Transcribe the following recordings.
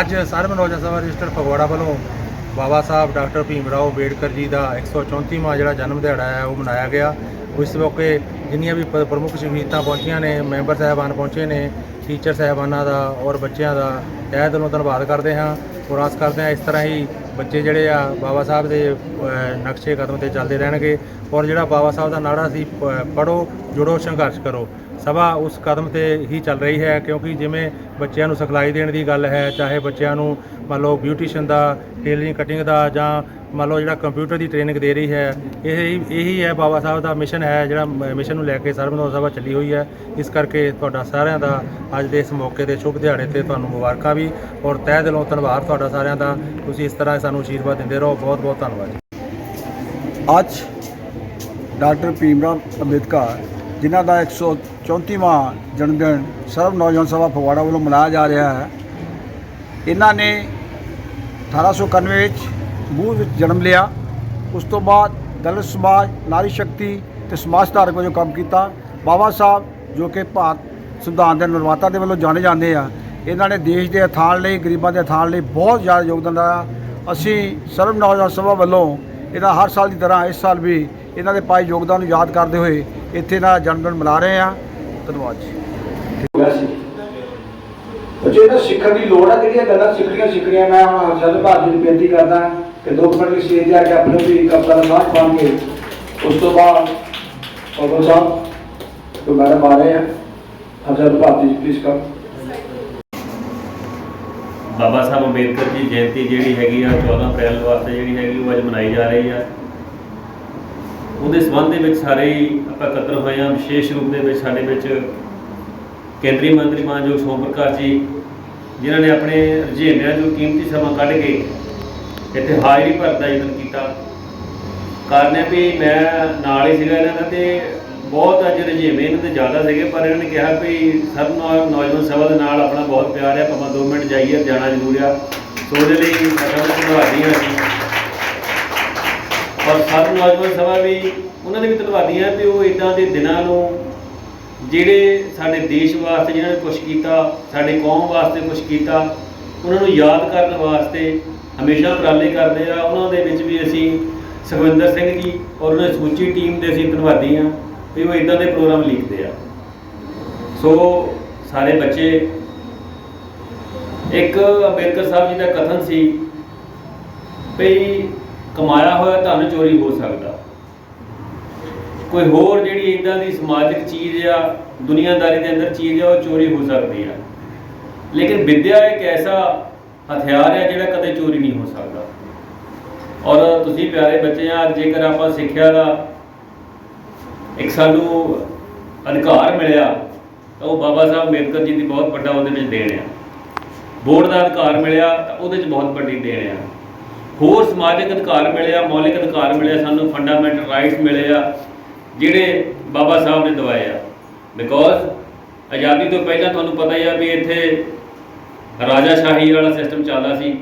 ਅੱਜ ਸਰਬ ਨੌਜਵਾਨ ਸਭਾ ਰਜਿਸਟਰ ਫਗਵਾੜਾ ਵੱਲੋਂ ਬਾਬਾ ਸਾਹਿਬ ਡਾਕਟਰ ਭੀਮ ਰਾਓ ਅੰਬੇਡਕਰ ਜੀ ਦਾ 134ਵਾਂ ਜਿਹੜਾ ਜਨਮ ਦਿਹਾੜਾ ਹੈ, ਉਹ ਮਨਾਇਆ ਗਿਆ। ਇਸ ਮੌਕੇ ਜਿੰਨੀਆਂ ਵੀ ਪ- ਪ੍ਰਮੁੱਖ ਸ਼ਖਸੀਅਤਾਂ ਪਹੁੰਚੀਆਂ ਨੇ, ਮੈਂਬਰ ਸਾਹਿਬਾਨ ਪਹੁੰਚੇ ਨੇ, ਟੀਚਰ ਸਾਹਿਬਾਨਾਂ ਦਾ ਔਰ ਬੱਚਿਆਂ ਦਾ, ਤਹਿ ਦਿਲੋਂ ਧੰਨਵਾਦ ਕਰਦੇ ਹਾਂ ਔਰ ਆਸ ਕਰਦੇ ਹਾਂ ਇਸ ਤਰ੍ਹਾਂ ਹੀ ਬੱਚੇ ਜਿਹੜੇ ਆ, ਬਾਬਾ ਸਾਹਿਬ ਦੇ ਨਕਸ਼ੇ ਕਦਮ ਤੇ ਚੱਲਦੇ ਰਹਿਣਗੇ ਔਰ ਜਿਹੜਾ ਬਾਬਾ ਸਾਹਿਬ ਦਾ ਨਾਰਾ ਸੀ, ਪ- ਪੜ੍ਹੋ, ਜੁੜੋ, ਸੰਘਰਸ਼ ਕਰੋ। ਸਭਾ ਉਸ ਕਦਮ ਤੇ ਹੀ ਚੱਲ ਰਹੀ ਹੈ, ਕਿਉਂਕਿ ਜਿਵੇਂ ਬੱਚਿਆਂ ਨੂੰ ਸਿਖਲਾਈ ਦੇਣ ਦੀ ਗੱਲ ਹੈ, ਚਾਹੇ ਬੱਚਿਆਂ ਨੂੰ ਮੰਨ ਲਓ ਬਿਊਟੀਸ਼ੀਅਨ ਦਾ, ਟੇਲਰਿੰਗ, ਕਟਿੰਗ ਦਾ ਜਾਂ ਮੰਨ ਲਓ ਜਿਹੜਾ ਕੰਪਿਊਟਰ ਦੀ ਟ੍ਰੇਨਿੰਗ ਦੇ ਰਹੀ ਹੈ, ਇਹ ਇਹੀ ਹੈ ਬਾਬਾ ਸਾਹਿਬ ਦਾ ਮਿਸ਼ਨ ਹੈ, ਜਿਹੜਾ ਮਿਸ਼ਨ ਨੂੰ ਲੈ ਕੇ ਸਰਬਨੋਦ ਸਭਾ ਚੱਲੀ ਹੋਈ ਹੈ। ਇਸ ਕਰਕੇ ਤੁਹਾਡਾ ਸਾਰਿਆਂ ਦਾ ਅੱਜ ਦੇ ਇਸ ਮੌਕੇ ਤੇ ਸ਼ੁਭ ਦਿਹਾੜੇ ਤੇ ਤੁਹਾਨੂੰ ਮੁਬਾਰਕਾਂ ਵੀ ਔਰ ਤਹਿ ਦਿਲੋਂ ਧੰਨਵਾਦ ਤੁਹਾਡਾ ਸਾਰਿਆਂ ਦਾ। ਤੁਸੀਂ ਇਸ ਤਰ੍ਹਾਂ ਸਾਨੂੰ ਆਸ਼ੀਰਵਾਦ ਦਿੰਦੇ ਰਹੋ। ਬਹੁਤ ਬਹੁਤ ਧੰਨਵਾਦ ਅੱਜ ਡਾਕਟਰ ਭੀਮਰਾਮ ਅੰਬੇਦਕਰ ਜਿਨ੍ਹਾਂ ਦਾ 134ਵਾਂ ਜਨਮ ਦਿਨ ਸਰਵ ਨੌਜਵਾਨ ਸਭਾ ਫਗਵਾੜਾ ਵੱਲੋਂ ਮਨਾਇਆ ਜਾ ਰਿਹਾ ਹੈ। ਇਹਨਾਂ ਨੇ 1891 ਵਿੱਚ ਮੂਲ ਵਿੱਚ ਜਨਮ ਲਿਆ। ਉਸ ਤੋਂ ਬਾਅਦ ਦਲਿਤ ਸਮਾਜ, ਨਾਰੀ ਸ਼ਕਤੀ ਤੇ ਸਮਾਜ ਸੁਧਾਰਕ ਵਜੋਂ ਕੰਮ ਕੀਤਾ। ਬਾਬਾ ਸਾਹਿਬ, ਜੋ ਕਿ ਭਾਰਤ ਸੰਵਿਧਾਨ ਦੇ ਨਿਰਮਾਤਾ ਦੇ ਵੱਲੋਂ ਜਾਣੇ ਜਾਂਦੇ ਆ, ਇਹਨਾਂ ਨੇ ਦੇਸ਼ ਦੇ ਉਥਾਨ ਲਈ, ਗਰੀਬਾਂ ਦੇ ਉਥਾਨ ਲਈ ਬਹੁਤ ਜ਼ਿਆਦਾ ਯੋਗਦਾਨ ਦਿੱਤਾ ਅਸੀਂ ਸਰਵ ਨੌਜਵਾਨ ਸਭਾ ਵੱਲੋਂ ਇਹਦਾ ਹਰ ਸਾਲ ਦੀ ਤਰ੍ਹਾਂ ਇਸ ਸਾਲ ਵੀ ਇਹਨਾਂ ਦੇ ਪਾਏ ਯੋਗਦਾਨ ਨੂੰ ਯਾਦ ਕਰਦੇ ਹੋਏ ਇੱਥੇ ਦਾ ਜਨਮ ਦਿਨ ਮਨਾ ਰਹੇ ਹਾਂ। ਧੰਨਵਾਦ ਜੀ। ਬੱਚੇ ਤਾਂ ਸਿੱਖਣ ਦੀ ਲੋੜ ਆ ਜਿਹੜੀਆਂ ਗੱਲਾਂ ਸਿੱਖਣੀਆਂ ਸਿੱਖਣੀਆਂ ਮੈਂ ਹੁਣ ਹਰਜਨ ਭਾਜੀ ਨੂੰ ਬੇਨਤੀ ਕਰਦਾ ਕਿ ਦੋ ਮਿੰਟ ਦੀ ਸਟੇਜ ਤੇ ਆ ਕੇ ਆਪਣੇ ਵੀ ਆਪਣਾ ਨਾਮ ਬਣ ਕੇ ਉਸ ਤੋਂ ਬਾਅਦ ਬਾਬਾ ਸਾਹਿਬ ਤੋਂ ਮੈਡਮ ਆ ਰਹੇ ਆ ਹਰਜਨ ਭਾਜੀ ਪਲੀਜ਼ ਕਮ ਬਾਬਾ ਸਾਹਿਬ ਅੰਬੇਦਕਰ ਜੀ ਜਯੰਤੀ ਜਿਹੜੀ ਹੈਗੀ ਆ 14 ਅਪ੍ਰੈਲ ਵਾਸਤੇ ਜਿਹੜੀ ਹੈਗੀ ਉਹ ਅੱਜ ਮਨਾਈ ਜਾ ਰਹੀ ਆ। ਉਹਦੇ ਸੰਬੰਧ ਦੇ ਵਿੱਚ ਸਾਰੇ ਹੀ ਆਪਾਂ ਇਕੱਤਰ ਹੋਏ ਆ ਵਿਸ਼ੇਸ਼ ਰੂਪ ਦੇ ਵਿੱਚ ਸਾਡੇ ਵਿੱਚ ਕੇਂਦਰੀ ਮੰਤਰੀ ਮਾਨਯੋਗ ਸੋਮ ਪ੍ਰਕਾਸ਼ ਜੀ, ਜਿਨ੍ਹਾਂ ਨੇ ਆਪਣੇ ਰੁਝੇਵਿਆਂ ਜੋ ਕੀਮਤੀ ਸਮਾਂ ਕੱਢ ਕੇ ਇੱਥੇ ਹਾਜ਼ਰੀ ਭਰਨ ਦਾ ਯਤਨ ਕੀਤਾ। ਕਾਰਨ ਹੈ ਵੀ ਮੈਂ ਨਾਲ ਹੀ ਸੀਗਾ ਇਹਨਾਂ ਦਾ ਤੇ ਬਹੁਤ ਅੱਜ ਰੁਝੇਵੇਂ ਇਹਨਾਂ ਦੇ ਜ਼ਿਆਦਾ ਸੀਗੇ, ਪਰ ਇਹਨਾਂ ਨੇ ਕਿਹਾ ਵੀ ਸਭ ਨੌਜਵਾਨ ਸਭਾ ਦੇ ਨਾਲ ਆਪਣਾ ਬਹੁਤ ਪਿਆਰ ਹੈ ਭਾਵੇਂ 2 ਮਿੰਟ ਜਾਈਏ, ਜਾਣਾ ਜ਼ਰੂਰ ਆ। ਸੋ ਉਹਦੇ ਲਈ ਮੈਂ ਧੰਨਵਾਦੀ ਹਾਂ। ਔਰ ਸਭ ਨੌਜਵਾਨ ਸਭਾ ਵੀ ਉਹਨਾਂ ਦੇ ਵੀ ਧੰਨਵਾਦੀ ਹਾਂ ਵੀ ਉਹ ਇਦਾਂ ਦੇ ਦਿਨਾਂ ਨੂੰ ਜਿਹੜੇ ਸਾਡੇ ਦੇਸ਼ ਵਾਸਤੇ ਜਿਨ੍ਹਾਂ ਨੇ ਕੁਝ ਕੀਤਾ, ਸਾਡੇ ਕੌਮ ਵਾਸਤੇ ਕੁਝ ਕੀਤਾ, ਉਹਨਾਂ ਨੂੰ ਯਾਦ ਕਰਨ ਵਾਸਤੇ ਹਮੇਸ਼ਾ ਉਪਰਾਲੇ ਕਰਦੇ ਆ। ਉਹਨਾਂ ਦੇ ਵਿੱਚ ਵੀ ਅਸੀਂ ਸੁਖਵਿੰਦਰ ਸਿੰਘ ਜੀ ਔਰ ਉਹਨਾਂ ਦੀ ਸਮੁੱਚੀ ਟੀਮ ਦੇ ਅਸੀਂ ਧੰਨਵਾਦੀ ਹਾਂ ਵੀ ਉਹ ਇਦਾਂ ਦੇ ਪ੍ਰੋਗਰਾਮ ਲਿਖਦੇ ਆ। ਸੋ ਸਾਰੇ ਬੱਚੇ, ਇੱਕ ਅੰਬੇਦਕਰ ਸਾਹਿਬ ਜੀ ਦਾ ਕਥਨ ਸੀ ਵੀ ਕਮਾਇਆ ਹੋਇਆ ਧਨ ਚੋਰੀ ਹੋ ਸਕਦਾ। ਕੋਈ ਹੋਰ ਜਿਹੜੀ ਇਦਾਂ ਦੀ ਸਮਾਜਿਕ ਚੀਜ਼ ਆ, ਦੁਨੀਆਦਾਰੀ ਦੇ ਅੰਦਰ ਚੀਜ਼ ਆ, ਉਹ ਚੋਰੀ ਹੋ ਸਕਦੀ ਆ। ਲੇਕਿਨ ਵਿਦਿਆ ਇੱਕ ਐਸਾ ਹਥਿਆਰ ਹੈ ਜਿਹੜਾ ਕਦੇ ਚੋਰੀ ਨਹੀਂ ਹੋ ਸਕਦਾ। ਔਰ ਤੁਸੀਂ ਪਿਆਰੇ ਬੱਚੇ ਆ, ਜੇਕਰ ਆਪਾਂ ਸਿੱਖਿਆ ਦਾ ਇੱਕ ਸਾਨੂੰ ਅਧਿਕਾਰ ਮਿਲਿਆ, ਤਾਂ ਉਹ ਬਾਬਾ ਸਾਹਿਬ ਅੰਬੇਦਕਰ ਜੀ ਦੀ ਬਹੁਤ ਵੱਡਾ ਉਹਦੇ ਵਿੱਚ ਦੇਣ ਆ। ਬੋਰਡ ਦਾ ਅਧਿਕਾਰ ਮਿਲਿਆ, ਤਾਂ ਉਹਦੇ 'ਚ ਬਹੁਤ ਵੱਡੀ ਦੇਣ ਆ। ਹੋਰ ਸਮਾਜਿਕ ਅਧਿਕਾਰ ਮਿਲਿਆ ਮੌਲਿਕ ਅਧਿਕਾਰ ਮਿਲਿਆ ਸਾਨੂੰ ਫੰਡਾਮੈਂਟਲ ਰਾਈਟਸ ਮਿਲੇ ਆ, ਜਿਹੜੇ ਬਾਬਾ ਸਾਹਿਬ ਨੇ ਦਵਾਏ ਆ। ਬਿਕੋਜ਼ ਆਜ਼ਾਦੀ ਤੋਂ ਪਹਿਲਾਂ ਤੁਹਾਨੂੰ ਪਤਾ ਹੀ ਆ ਵੀ ਇੱਥੇ ਰਾਜਾ ਸ਼ਾਹੀ ਵਾਲਾ ਸਿਸਟਮ ਚੱਲਦਾ ਸੀ।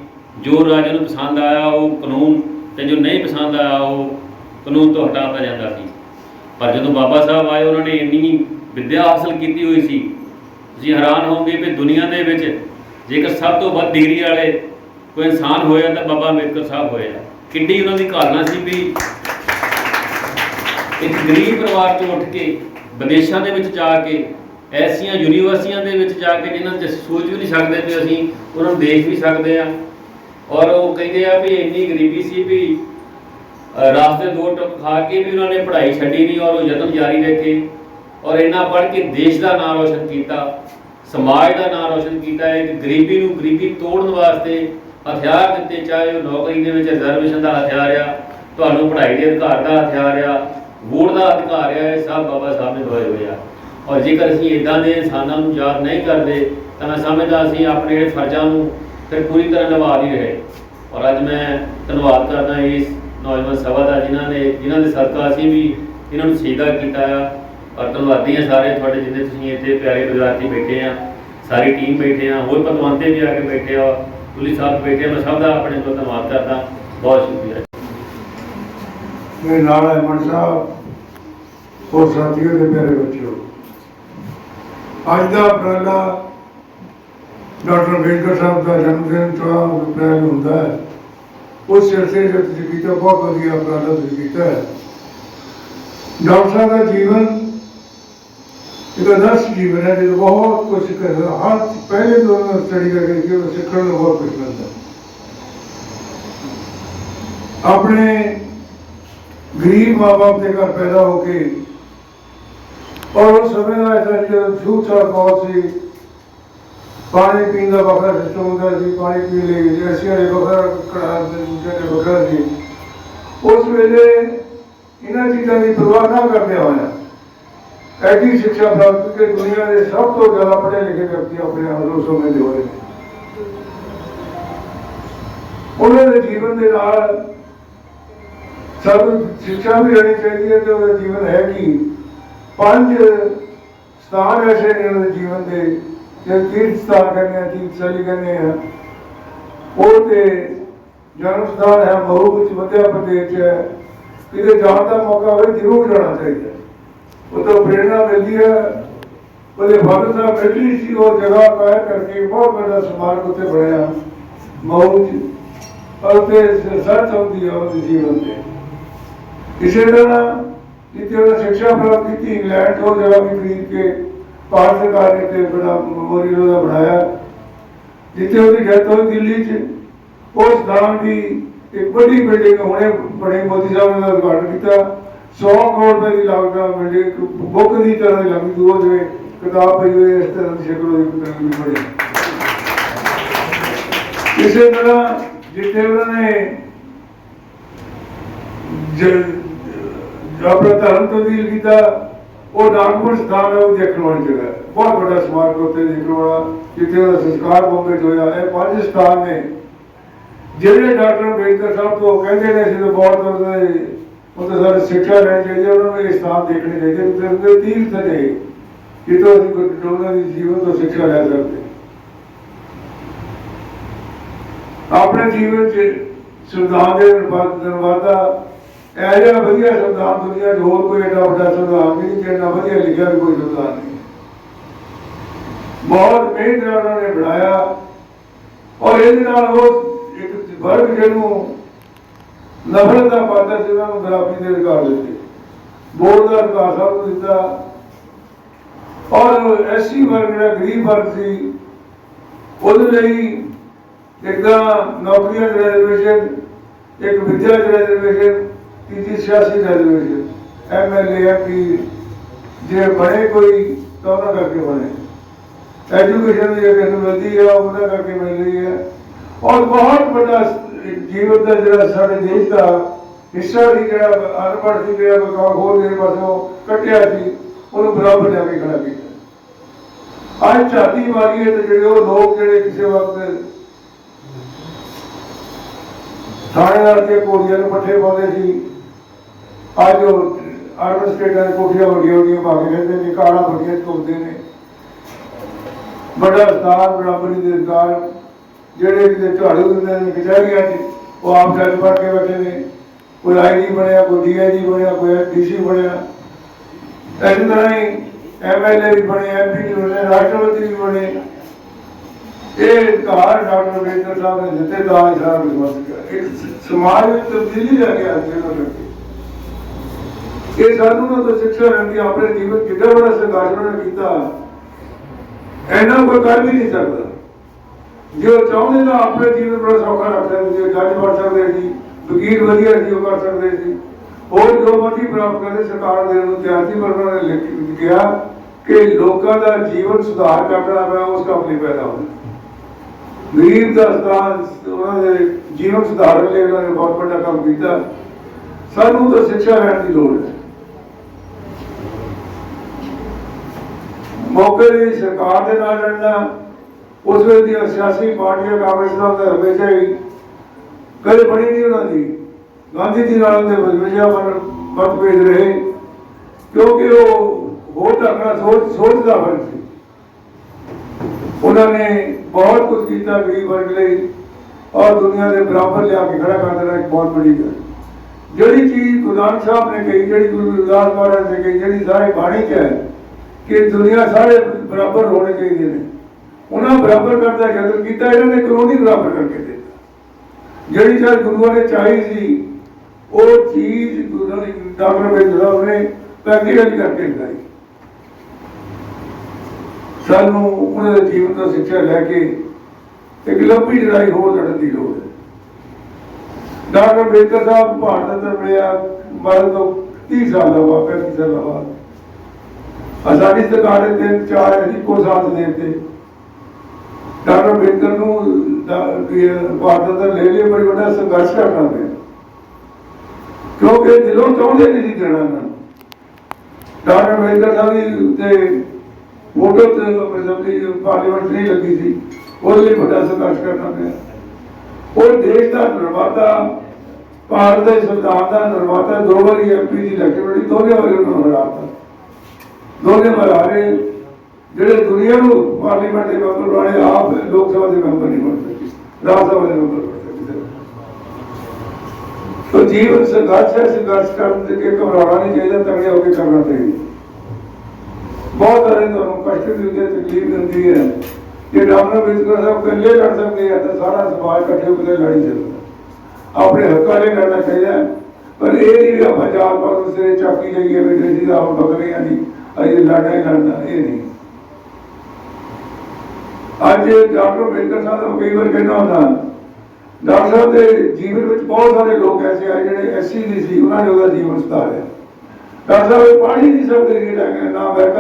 ਜੋ ਰਾਜਾ ਨੂੰ ਪਸੰਦ ਆਇਆ, ਉਹ ਕਾਨੂੰਨ ਤੇ ਜੋ ਨਹੀਂ ਪਸੰਦ ਆਇਆ, ਉਹ ਕਾਨੂੰਨ ਤੋਂ ਹਟਾ ਦਿੱਤਾ ਜਾਂਦਾ ਸੀ। ਪਰ ਜਦੋਂ ਬਾਬਾ ਸਾਹਿਬ ਆਏ, ਉਹਨਾਂ ਨੇ ਇੰਨੀ ਵਿੱਦਿਆ ਹਾਸਲ ਕੀਤੀ ਹੋਈ ਸੀ। ਤੁਸੀਂ ਹੈਰਾਨ ਹੋਵੋਗੇ ਵੀ ਦੁਨੀਆ ਦੇ ਵਿੱਚ ਜੇਕਰ ਸਭ ਤੋਂ ਵੱਧ ਡਿਗਰੀ ਵਾਲੇ ਕੋਈ ਇਨਸਾਨ ਹੋਇਆ ਤਾਂ ਬਾਬਾ ਅੰਬੇਦਕਰ ਸਾਹਿਬ ਹੋਏ ਆ ਕਿੰਨੀ ਉਹਨਾਂ ਦੀ ਘਾਲਣਾ ਸੀ ਵੀ ਇੱਕ ਗਰੀਬ ਪਰਿਵਾਰ ਚੋਂ ਉੱਠ ਕੇ ਵਿਦੇਸ਼ਾਂ ਦੇ ਵਿੱਚ ਜਾ ਕੇ ਐਸੀਆਂ ਯੂਨੀਵਰਸਿਟੀਆਂ ਦੇ ਵਿੱਚ ਜਾ ਕੇ ਜਿਨ੍ਹਾਂ 'ਚ ਸੋਚ ਵੀ ਨਹੀਂ ਸਕਦੇ ਵੀ ਅਸੀਂ ਉਹਨਾਂ ਨੂੰ ਦੇਖ ਵੀ ਸਕਦੇ ਆ ਔਰ ਉਹ ਕਹਿੰਦੇ ਆ ਵੀ ਇੰਨੀ ਗਰੀਬੀ ਸੀ ਵੀ ਅ, ਰਾਸਤੇ ਦੋ ਟੁਕ ਖਾ ਕੇ ਵੀ ਉਹਨਾਂ ਨੇ ਪੜ੍ਹਾਈ ਛੱਡੀ ਨਹੀਂ ਔਰ ਉਹ ਯਤਨ ਜਾਰੀ ਰੱਖੇ। ਔਰ ਇਹਨਾਂ ਪੜ੍ਹ ਕੇ ਦੇਸ਼ ਦਾ ਨਾਮ ਰੋਸ਼ਨ ਕੀਤਾ ਸਮਾਜ ਦਾ ਨਾਮ ਰੋਸ਼ਨ ਕੀਤਾ ਇੱਕ ਗਰੀਬੀ ਨੂੰ ਗਰੀਬੀ ਤੋੜਨ ਵਾਸਤੇ ਹਥਿਆਰ ਦਿੱਤੇ, ਚਾਹੇ ਉਹ ਨੌਕਰੀ ਦੇ ਵਿੱਚ ਰਿਜ਼ਰਵੇਸ਼ਨ ਦਾ ਹਥਿਆਰ ਆ, ਤੁਹਾਨੂੰ ਪੜ੍ਹਾਈ ਦੇ ਅਧਿਕਾਰ ਦਾ ਹਥਿਆਰ ਆ, ਵੋਟ ਦਾ ਅਧਿਕਾਰ ਆ, ਇਹ ਸਭ ਬਾਬਾ ਸਾਹਿਬ ਨੇ ਦਵਾਏ ਹੋਏ ਆ। ਔਰ ਜੇਕਰ ਅਸੀਂ ਇਦਾਂ ਦੇ ਇਨਸਾਨਾਂ ਨੂੰ ਯਾਦ ਨਹੀਂ ਕਰਦੇ, ਤਾਂ ਮੈਂ ਸਮਝਦਾ ਅਸੀਂ ਆਪਣੇ ਜਿਹੜੇ ਫਰਜ਼ਾਂ ਨੂੰ ਫਿਰ ਪੂਰੀ ਤਰ੍ਹਾਂ ਨਿਭਾ ਨਹੀਂ ਰਹੇ। ਔਰ ਅੱਜ ਮੈਂ ਧੰਨਵਾਦ ਕਰਦਾ ਇਸ ਨੌਜਵਾਨ ਸਭਾ ਦਾ, ਜਿਨ੍ਹਾਂ ਨੇ, ਜਿਨ੍ਹਾਂ ਦੇ ਸਦਕਾ ਅਸੀਂ ਵੀ ਇਹਨਾਂ ਨੂੰ ਸੇਵਾ ਕੀਤਾ ਆ। ਔਰ ਧੰਨਵਾਦੀ ਹਾਂ ਸਾਰੇ ਤੁਹਾਡੇ ਜਿੰਨੇ ਤੁਸੀਂ ਇੱਥੇ ਪਿਆਰੇ ਵਿਦਿਆਰਥੀ ਬੈਠੇ ਆ, ਸਾਰੀ ਟੀਮ ਬੈਠੇ ਆ, ਹੋਰ ਪਤਵੰਤੇ ਵੀ ਆ ਕੇ ਬੈਠੇ ਆ। ਪੁਲਿਸ ਸਾਹਿਬ ਬੈਠੇ ਮੈਂ ਸਭ ਦਾ ਆਪਣੇ ਤੋਂ ਧੰਨਵਾਦ ਕਰਦਾ। ਬਹੁਤ ਸ਼ੁਕਰੀਆ। ਮੇਰੇ ਨਾਲ ਅਮਨ ਸਾਹਿਬ, ਹੋਰ ਸਾਥੀਓ ਦੇ ਪਿਆਰੇ ਬੱਚਿਓ। ਅੱਜ ਦਾ ਉਪਰਾਲਾ ਡਾਕਟਰ ਅੰਬੇਡਕਰ ਸਾਹਿਬ ਦਾ ਜਨਮ ਦਿਨ 14 ਅਪ੍ਰੈਲ ਹੁੰਦਾ ਹੈ। ਉਸ ਸਿਲਸਿਲੇ ਵਿੱਚ ਤੁਸੀਂ ਕੀਤਾ, ਬਹੁਤ ਵਧੀਆ ਉਪਰਾਲਾ ਤੁਸੀਂ ਕੀਤਾ ਹੈ। ਡਾਕਟਰ ਸਾਹਿਬ ਦਾ ਜੀਵਨ ਇੱਕ ਅਦਰਸ਼ ਜੀਵਨ ਹੈ ਜਿਹਦੇ ਬਹੁਤ ਕੁਝ ਕਰ ਹਰ ਪਹਿਲੇ ਤੋਂ ਸਟੱਡੀ ਕਰਕੇ ਕਿ ਉਹ ਸਿੱਖਣ ਨੂੰ ਬਹੁਤ ਕੁਝ ਮਿਲਦਾ ਆਪਣੇ ਗਰੀਬ ਮਾਪੇ ਦੇ ਘਰ ਪੈਦਾ ਹੋ ਕੇ ਔਰ ਉਸ ਸਮੇਂ ਦਾ ਐਸਾ ਜਿਹੜਾ ਛੂਟ ਛਾਟ ਬਹੁਤ ਸੀ। ਪਾਣੀ ਪੀਣ ਦਾ ਵੱਖਰਾ ਸਿਸਟਮ ਹੁੰਦਾ ਸੀ, ਪਾਣੀ ਪੀਣ ਲਈ ਜੈਸੀ ਵਾਲੇ ਵੱਖਰਾ ਕੜਾ ਜਿਹੜੇ ਵੱਖਰਾ ਸੀ। ਉਸ ਵੇਲੇ ਇਹਨਾਂ ਚੀਜ਼ਾਂ ਦੀ ਪਰਵਾਹ ਨਾ ਕਰਦੇ ਹੋਇਆ ਐਡੀ ਸਿੱਖਿਆ ਪ੍ਰਾਪਤ ਕਰਕੇ ਦੁਨੀਆ ਦੇ ਸਭ ਤੋਂ ਜ਼ਿਆਦਾ ਪੜ੍ਹੇ ਲਿਖੇ ਵਿਅਕਤੀ ਆਪਣੇ ਆਪ ਨੂੰ ਸਮਝਦੇ ਹੋਏ ਨੇ। ਉਹਨਾਂ ਦੇ ਜੀਵਨ ਦੇ ਨਾਲ ਸਾਨੂੰ ਸਿੱਖਿਆ ਵੀ ਲੈਣੀ ਚਾਹੀਦੀ ਹੈ ਤੇ ਉਹਦਾ ਜੀਵਨ ਹੈ ਕੀ? ਪੰਜ ਸਥਾਨ ਐਸੇ ਨੇ ਉਹਨਾਂ ਦੇ ਜੀਵਨ ਦੇ ਜੇ ਤੀਰਥ ਸਥਾਨ ਕਹਿੰਦੇ ਆ, ਤੀਰਥ ਸ਼ੈਲੀ ਕਹਿੰਦੇ ਆ। ਉਹ ਤੇ ਜਨਮ ਸਥਾਨ ਹੈ ਮਹੂ ਵਿੱਚ ਮੱਧਿਆ ਪ੍ਰਦੇਸ਼ ਹੈ। ਕਿਤੇ ਜਾਣ ਦਾ ਮੌਕਾ ਹੋਵੇ, ਜ਼ਰੂਰ ਜਾਣਾ ਚਾਹੀਦਾ ਉਹ ਤੋਂ ਪ੍ਰੇਰਣਾ ਮਿਲਦੀ ਹੈ। ਉਹਦੇ ਫਾਦਰ ਸਾਹਿਬ ਮਿਲਦੀ ਸੀ, ਉਹ ਜਗ੍ਹਾ ਕਾਇਰ ਕਰਕੇ ਬਹੁਤ ਵੱਡਾ ਸਮਾਰਕ ਉੱਤੇ ਬਣਿਆ। ਮਹੂ 'ਚ ਔਰ ਹੁੰਦੀ ਹੈ ਉਹਦੇ ਜੀਵਨ ਤੇ। ਇਸੇ ਤਰ੍ਹਾਂ ਜਿੱਥੇ ਉਹਨੇ ਸਿੱਖਿਆ ਪ੍ਰਾਪਤ ਕੀਤੀ, ਇੰਗਲੈਂਡ ਤੋਂ ਜਗ੍ਹਾ ਵੀ ਖਰੀਦ ਕੇ ਭਾਰਤ ਸਰਕਾਰ ਨੇ ਤੇ ਬੜਾ ਮੈਮੋਰੀਅਲ ਉਹਦਾ ਬਣਾਇਆ। ਜਿੱਥੇ ਉਹਦੀ ਡੈਥ ਹੋਈ ਦਿੱਲੀ 'ਚ, ਉਸ ਸਥਾਨ ਦੀ ਇੱਕ ਵੱਡੀ ਬਿਲਡਿੰਗ ਹੁਣੇ ਬੜੇ ਮੋਦੀ ਸਾਹਿਬ ਨੇ ਉਦਘਾਟਨ ਕੀਤਾ। 100 ਕਰੋੜ ਰੁਪਏ ਦੀ ਲਾਗਤ ਨਾਲ ਬਿਲਡਿੰਗ ਬੁੱਕ ਦੀ ਤਰ੍ਹਾਂ ਦੀ ਲੱਗਦੀ ਦੂਰ ਜਿਵੇਂ ਕਿਤਾਬ ਪਈ ਹੋਈ ਇਸ ਤਰ੍ਹਾਂ ਦੀ ਸ਼ਕਲ ਉਹਦੀ ਕਿਤਾਬ ਦੀ ਬਣੀ ਇਸੇ ਤਰ੍ਹਾਂ ਜਿੱਥੇ ਉਹਨਾਂ ਨੇ ਆਪਣਾ ਧਰਮ ਤਬਦੀਲ ਕੀਤਾ, ਉਹ ਨਾਗਪੁਰ ਸਥਾਨ ਹੈ, ਉਹ ਦੇਖਣ ਵਾਲੀ ਜਗ੍ਹਾ ਬਹੁਤ ਵੱਡਾ ਸਮਾਰਕ ਉੱਤੇ ਦੇਖਣ ਵਾਲਾ, ਜਿੱਥੇ ਉਹਦਾ ਸੰਸਕਾਰ ਬੰਬੇ ਹੋਇਆ ਇਹ ਪੰਜ ਸਥਾਨ ਨੇ। ਜਿਹੜੇ ਡਾਕਟਰ ਅੰਬੇਦਕਰ ਸਾਹਿਬ ਤੋਂ ਕਹਿੰਦੇ ਨੇ, ਅਸੀਂ ਬਹੁਤ ਉਹਦੇ ਉਹਦੇ ਸਾਡੇ ਸਿੱਖਿਆ ਲੈਣੀ ਚਾਹੀਦੀ ਹੈ, ਉਹਨਾਂ ਨੂੰ ਇਹ ਸਥਾਨ ਦੇਖਣੇ ਚਾਹੀਦੇ ਤੇ ਉਹਦੇ ਤੀਰਥ ਨੇ ਜਿੱਥੋਂ ਅਸੀਂ ਕੋਈ ਉਹਨਾਂ ਦੀ ਜੀਵਨ ਤੋਂ ਸਿੱਖਿਆ ਲੈ ਸਕਦੇ ਆਪਣੇ ਜੀਵਨ 'ਚ ਸੰਵਿਧਾਨ ਦੇ ਨਿਰਵਾ- ਇਹ ਜਿਹਾ ਵਧੀਆ ਸੰਵਿਧਾਨ ਦੁਨੀਆ 'ਚ ਹੋਰ ਕੋਈ ਏਡਾ ਵੱਡਾ ਸੰਵਿਧਾਨ ਨਹੀਂ ਜਿੰਨਾ ਵਧੀਆ ਲਿਖਿਆ ਵੀ ਕੋਈ ਸੰਵਿਧਾਨ ਨਹੀਂ। ਬਹੁਤ ਮਿਹਨਤ ਨਾਲ ਉਹਨਾਂ ਨੇ ਬਣਾਇਆ ਔਰ ਇਹਦੇ ਨਾਲ ਉਹ ਇੱਕ ਵਰਗ ਜਿਹਨੂੰ ਨਫ਼ਰਤ ਦਾ ਪਾਤਰ ਜਿਹਨਾਂ ਨੂੰ ਬਰਾਬਰੀ ਦੇ ਅਧਿਕਾਰ ਦਿੱਤੇ। ਬੋਰਡ ਦਾ ਅਧਿਕਾਰ ਸਭ ਨੂੰ ਦਿੱਤਾ। ਔਰ ਐਸੀ ਵਰਗ ਜਿਹੜਾ ਗਰੀਬ ਵਰਗ ਸੀ, ਉਹਦੇ ਲਈ ਇੱਕ ਤਾਂ ਨੌਕਰੀਆਂ ਦੀ ਰਿਜ਼ਰਵੇਸ਼ਨ ਇੱਕ ਵਿਦਿਆ ਦੀ ਰਿਜ਼ਰਵੇਸ਼ਨ ਤੀਜੀ ਸਿਆਸੀ ਰਿਜ਼ਰਵੇਸ਼ਨ ਐਮਐਲਏ ਐਮਪੀ ਜੇ ਬਣੇ ਕੋਈ, ਤਾਂ ਉਹਨਾਂ ਕਰਕੇ ਬਣੇ। ਐਜੂਕੇਸ਼ਨ ਦੀ ਜਿਹੜੀ ਮਿਲਦੀ ਹੈ ਉਹਨਾਂ ਕਰਕੇ ਮਿਲ ਰਹੀ ਹੈ ਔਰ ਬਹੁਤ ਵੱਡਾ ਜੀਵਨ ਦਾ ਜਿਹੜਾ ਸਾਡੇ ਦੇਸ਼ ਦਾ ਹਿੱਸਾ ਸੀ, ਜਿਹੜਾ ਅਨਪੜ੍ਹ ਸੀ, ਜਿਹੜਾ ਬਕਾਉ ਹੋਰ ਦੇ ਪਾਸੋਂ ਕੱਟਿਆ ਸੀ, ਉਹਨੂੰ ਬਰਾਬਰ ਜਾ ਕੇ ਖੜਾ ਕੀਤਾ। ਅੱਜ ਝਾਤੀ ਮਾਰੀ ਤੇ ਜਿਹੜੇ ਉਹ ਲੋਕ ਜਿਹੜੇ ਕਿਸੇ ਵਕਤ ਥਾਣੇਦਾਰ ਦੇ ਕੋੜੀਆਂ ਨੂੰ ਪੱਠੇ ਪਾਉਂਦੇ ਸੀ, ਅੱਜ ਉਹ ਅਰਬਨ ਸਟੇਟਾਂ ਦੇ ਕੋਠੀਆਂ ਵੱਡੀਆਂ ਵੱਡੀਆਂ ਪਾ ਕੇ ਰਹਿੰਦੇ ਨੇ, ਕਾਰਾਂ ਵੱਡੀਆਂ ਘੁੰਮਦੇ ਨੇ। ਬੜਾ ਸਤਾਰ ਬਰਾਬਰੀ ਦੇ ਜਿਹੜੇ ਕਿਤੇ ਝਾੜੂ ਦਿੰਦੇ ਨੇ, ਕਚਹਿਰੀਆਂ 'ਚ, ਉਹ ਆਪ ਜੱਜ ਬਣ ਕੇ ਬੈਠੇ ਨੇ। ਕੋਈ ਆਈਜੀ ਬਣਿਆ, ਕੋਈ ਡੀਆਈਜੀ ਬਣਿਆ, ਕੋਈ ਡੀਸੀ ਬਣਿਆ। ਇਸ ਤਰ੍ਹਾਂ ਹੀ ਐਮਐਲਏ ਵੀ ਬਣੇ ਐਮਪੀ ਵੀ ਬਣੇ, ਰਾਸ਼ਟਰਪਤੀ ਵੀ ਬਣੇ। ਇਹ ਅਧਿਕਾਰ ਡਾਕਟਰ ਅੰਬੇਡਕਰ ਸਾਹਿਬ ਨੇ ਦਿੱਤੇ, ਤਾਂ ਹੀ ਵਿਸ਼ਵਾਸ ਇੱਕ ਸਮਾਜ ਵਿੱਚ ਤਬਦੀਲੀ ਲੈ ਕੇ ਆਉਂਦੇ ਨੇ ਇਹ ਸਾਨੂੰ ਨਾ ਤਾਂ ਸਿੱਖਿਆ ਲੈਣ ਆਪਣੇ ਜੀਵਨ ਕਿੱਡਾ ਬੜਾ ਸੰਘਰਸ਼ ਉਹਨਾਂ ਨੇ ਕੀਤਾ। ਇਹਨਾਂ ਕੋਈ ਕਰ ਵੀ ਨਹੀਂ ਸਕਦਾ। ਜੇ ਉਹ ਚਾਹੁੰਦੇ ਨਾ ਆਪਣੇ ਜੀਵਨ ਬੜਾ ਸੌਖਾ ਰੱਖ ਸਕਦੇ ਸੀ, ਜੱਜ ਬਣ ਸਕਦੇ ਸੀ, ਵਕੀਲ ਵਧੀਆ ਸੀ, ਉਹ ਕਰ ਸਕਦੇ ਸੀ। ਹੋਰ ਜੋ ਮਰਜ਼ੀ ਪ੍ਰਾਪਤ ਕਰਦੇ ਸਰਕਾਰ ਦੇ ਨੂੰ ਤਿਆਰ ਸੀ, ਪਰ ਉਹਨਾਂ ਨੇ ਲਿਖ ਗਿਆ ਕਿ ਲੋਕਾਂ ਦਾ ਜੀਵਨ ਸੁਧਾਰ ਕਰਨਾ ਮੈਂ ਉਸ ਕੰਮ ਲਈ ਪੈਦਾ ਹੋਇਆ ਗਰੀਬ ਦਾ ਸਥਾਨ ਉਹਨਾਂ ਦੇ ਜੀਵਨ ਸੁਧਾਰਨ ਲਈ ਉਹਨਾਂ ਨੇ ਬਹੁਤ ਵੱਡਾ ਕੰਮ ਕੀਤਾ। ਸਾਨੂੰ ਤਾਂ ਸਿੱਖਿਆ ਲੈਣ ਦੀ ਲੋੜ ਹੈ। ਮੌਕੇ ਦੀ ਸਰਕਾਰ ਦੇ ਨਾਲ ਲੜਨਾ ਉਸ ਵੇਲੇ ਦੀਆਂ ਸਿਆਸੀ ਪਾਰਟੀਆਂ ਕਾਂਗਰਸ ਨਾਲ ਤਾਂ ਹਮੇਸ਼ਾ ਹੀ ਕਦੇ ਬਣੀ ਨਹੀਂ ਉਹਨਾਂ ਦੀ। ਗਾਂਧੀ ਜੀ ਨਾਲ ਦੇ ਵਿਜਿਆ ਮਨ ਮਤਭੇਦ ਰਹੇ, ਕਿਉਂਕਿ ਉਹ ਹੋਰ ਢੰਗ ਨਾਲ ਸੋਚ ਸੋਚਦਾ ਫ਼ਰਕ ਸੀ। ਉਹਨਾਂ ਨੇ ਬਹੁਤ ਕੁਝ ਕੀਤਾ ਗਰੀਬ ਵਰਗ ਲਈ, ਔਰ ਦੁਨੀਆ ਦੇ ਬਰਾਬਰ ਲਿਆ ਕੇ ਖੜਾ ਕਰ ਦੇਣਾ ਇੱਕ ਬਹੁਤ ਵੱਡੀ ਗੱਲ। ਜਿਹੜੀ ਚੀਜ਼ ਗੁਰੂ ਨਾਨਕ ਸਾਹਿਬ ਨੇ ਕਹੀ, ਜਿਹੜੀ ਗੁਰੂ ਰਵਿਦਾਸ ਮਹਾਰਾਜ ਨੇ ਕਹੀ, ਜਿਹੜੀ ਸਾਰੇ ਬਾਣੀ ਚ ਹੈ ਕਿ ਦੁਨੀਆ ਸਾਰੇ ਬਰਾਬਰ ਹੋਣੇ ਚਾਹੀਦੇ ਨੇ ਉਹਨਾਂ ਬਰਾਬਰ ਕਰਦਾ ਯਤਨ ਕੀਤਾ, ਇਹਨਾਂ ਨੇ ਕਾਨੂੰਨੀ ਬਰਾਬਰ ਕਰਕੇ ਦਿੱਤਾ। ਜਿਹੜੀ ਚੀਜ਼ ਗੁਰੂਆਂ ਨੇ ਚਾਹੀ ਸੀ, ਉਹ ਚੀਜ਼ ਗੁਰੂ ਨੇ ਡਾਕਟਰ ਬੇਦ ਸਾਹਿਬ ਨੇ ਪ੍ਰੈਕਟੀਕਲ ਕਰਕੇ ਦਿਖਾਈ। ਸਾਨੂੰ ਉਹਨਾਂ ਦੇ ਜੀਵਨ ਤੋਂ ਸਿੱਖਿਆ ਲੈ ਕੇ ਇੱਕ ਲੰਬੀ ਲੜਾਈ ਹੋਰ ਲੜਨ ਦੀ ਲੋੜ ਹੈ। ਡਾਕਟਰ ਅੰਬੇਦਕਰ ਸਾਹਿਬ ਭਾਰਤ ਦੇ ਮਿਲਿਆ, ਮਰਨ ਤੋਂ 30 ਸਾਲ ਦਾ ਵਾਪਿਆ 30 ਸਾਲ ਬਾਅਦ। ਆਜ਼ਾਦੀ ਸਰਕਾਰ ਦੇ ਤਿੰਨ ਚਾਰ ਅਸੀਂ ਸਾਥ ਦੇ ਤੇ ਡਾਕਟਰ ਅੰਬੇਦਕਰ ਨੂੰ ਭਾਰਤ ਦਾ ਲੈ ਲਈ ਬੜੀ ਵੱਡਾ ਸੰਘਰਸ਼ ਕਰਨਾ ਪਿਆ ਕਿਉਂਕਿ ਦਿਲੋਂ ਚਾਹੁੰਦੇ ਨਹੀਂ ਦੇਣਾ ਇਹਨਾਂ ਡਾਕਟਰ ਅੰਬੇਦਕਰ ਸਾਹਿਬ ਦੀ ਤੇ ਵੋਟੋ ਤੇ ਅਸੈਂਬਲੀ ਪਾਰਲੀਮੈਂਟ ਨਹੀਂ ਲੱਗੀ ਸੀ। ਉਹਦੇ ਲਈ ਵੱਡਾ ਸੰਘਰਸ਼ ਕਰਨਾ ਪਿਆ। ਉਹ ਦੇਸ਼ ਦਾ ਨਿਰਮਾਤਾ, ਭਾਰਤ ਦੇ ਸੰਵਿਧਾਨ ਦਾ ਨਿਰਮਾਤਾ, ਦੋ ਵਾਰੀ ਐਮਪੀ ਦੀ ਇਲੈਕਸ਼ਨ ਦੋਨੇ ਵਾਰੀ ਉਹਨੂੰ ਹਰਾਤਾ। ਦੋਨੇ ਵਾਰ ਹਾਰੇ ਜਿਹੜੇ ਦੁਨੀਆ ਨੂੰ ਪਾਰਲੀਮੈਂਟ ਦੇ ਮੈਂਬਰ ਬਣਾਏ, ਆਪ ਲੋਕ ਸਭਾ ਦੇ ਮੈਂਬਰ ਨਹੀਂ ਬਣ ਸਕੇ ਰਾਜ ਸਭਾ ਦੇ ਮੈਂਬਰ ਬਣ ਸਕੇ ਤੋ ਜੀਵਨ ਸੰਘਰਸ਼ ਹੈ, ਸੰਘਰਸ਼ ਕਰਨ ਦੇ ਕੇ ਘਬਰਾਉਣਾ ਨਹੀਂ ਚਾਹੀਦਾ ਤਗੜੇ ਹੋ ਕੇ ਕਰਨਾ ਚਾਹੀਦਾ। ਬਹੁਤ ਸਾਰੇ ਤੁਹਾਨੂੰ ਕਸ਼ਟ ਵੀ ਹੁੰਦੇ, ਤਕਲੀਫ ਹੁੰਦੀ ਹੈ। ਕਿ ਡਾਕਟਰ ਅੰਬੇਦਕਰ ਸਾਹਿਬ ਇਕੱਲੇ ਲੜ ਸਕਦੇ ਆ, ਤਾਂ ਸਾਰਾ ਸਮਾਜ ਇਕੱਠੇ ਹੋ ਕੇ ਲੜੀ ਚੱਲਦਾ ਆਪਣੇ ਹੱਕਾਂ ਲਈ ਲੜਨਾ ਚਾਹੀਦਾ ਪਰ ਇਹ ਨਹੀਂ ਵੀ ਆਪਾਂ ਜਾਲ ਪਾਤ ਉਸੇ ਚਾਕੀ ਲਈਏ ਵੀ ਜਿਹੜੀ ਆਪ ਬਗਲੇ ਆ ਨਹੀਂ ਅਸੀਂ ਲੜਨਾ ਹੀ ਲੜਨਾ, ਇਹ ਨਹੀਂ। ਅੱਜ ਡਾਕਟਰ ਅੰਬੇਦਕਰ ਸਾਹਿਬ ਨੂੰ ਕਈ ਵਾਰ ਕਹਿਣਾ ਹੁੰਦਾ, ਡਾਕਟਰ ਸਾਹਿਬ ਦੇ ਜੀਵਨ ਵਿੱਚ ਬਹੁਤ ਸਾਰੇ ਲੋਕ ਐਸੇ ਆ ਜਿਹੜੇ ਐਸੀ ਨਹੀਂ ਸੀ, ਉਹਨਾਂ ਨੇ ਉਹਦਾ ਜੀਵਨ ਸੁਧਾਰਿਆ। ਡਾਕਟਰ ਸਾਹਿਬ ਪਾਣੀ ਦੀ ਸਭ ਦੇ ਰੇਟ ਜਿਹੜੇ ਨਾ ਅਮਰੀਕਾ